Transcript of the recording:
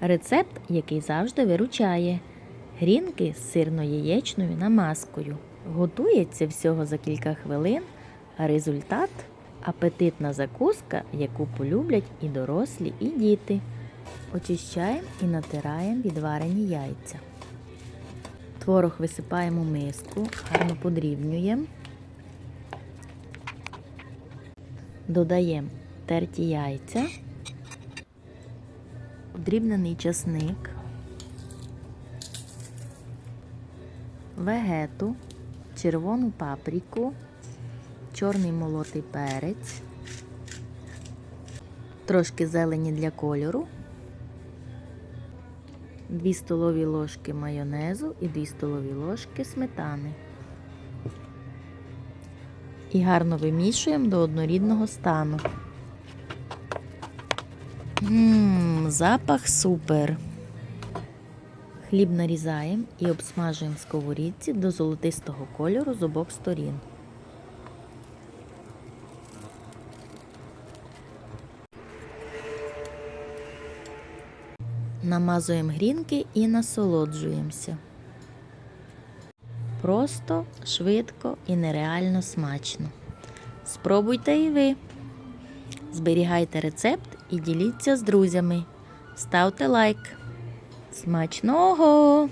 Рецепт, який завжди виручає. Грінки з сирно-яєчною намазкою. Готується всього за кілька хвилин, а результат апетитна закуска, яку полюблять і дорослі, і діти. Очищаємо і натираємо відварені яйця. Творог висипаємо в миску, гарно подрібнюємо. Додаємо терті яйця, подрібнений часник, вегету, червону паприку, чорний молотий перець, трошки зелені для кольору, 2 столові ложки майонезу і 2 столові ложки сметани. І гарно вимішуємо до однорідного стану. Ммм, запах супер. Хліб нарізаємо і обсмажуємо в сковорідці до золотистого кольору з обох сторін. Намазуємо грінки і насолоджуємося. Просто, швидко і нереально смачно. Спробуйте і ви. Зберігайте рецепт і діліться з друзями. Ставте лайк. Смачного!